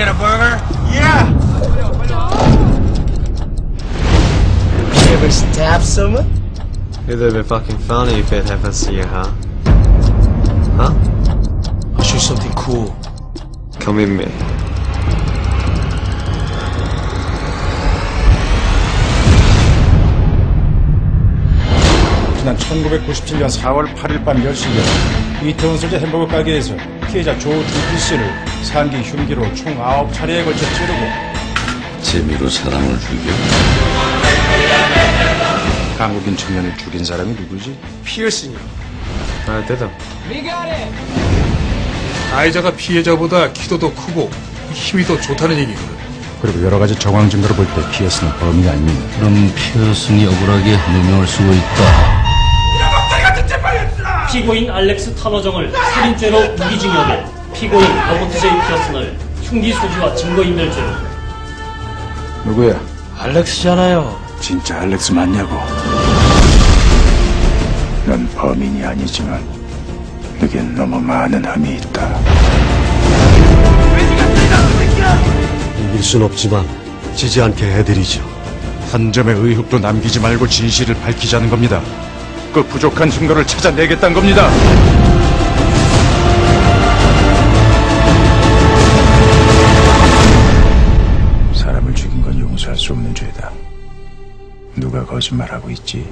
get a burger? Yeah. You ever stab someone? It'd be fucking funny if it happens to you, huh? Huh? I'll show you something cool. Come with me. 지난 1997년 4월 8일 밤 10시경 이태원 소재 햄버거 가게에서 피해자 조 두기 씨를 상기 흉기로 총 9차례에 걸쳐 찌르고 재미로 사람을 죽여? 한국인 청년을 죽인 사람이 누구지? I did it. 가해자가 피해자보다 키도 더 크고 힘이 더 좋다는 얘기거든. 그리고 여러 가지 정황 증거를 볼 때 피어스는 범인이 아닙니다. 그럼 피어슨이 억울하게 누명을 쓰고 있다. 피고인 알렉스 타너정을 살인죄로 무기징역에 피고인 로버트 제이 피어슨을 흉기 소지와 증거인멸 죄로 누구야? 알렉스잖아요. 진짜 알렉스 맞냐고? 넌 범인이 아니지만 내겐 너무 많은 흠이 있다. 이길 순 없지만 지지 않게 해드리죠. 한 점의 의혹도 남기지 말고 진실을 밝히자는 겁니다. 그 부족한 증거를 찾아내겠다는 겁니다. 죄다. 누가 거짓말하고 있지?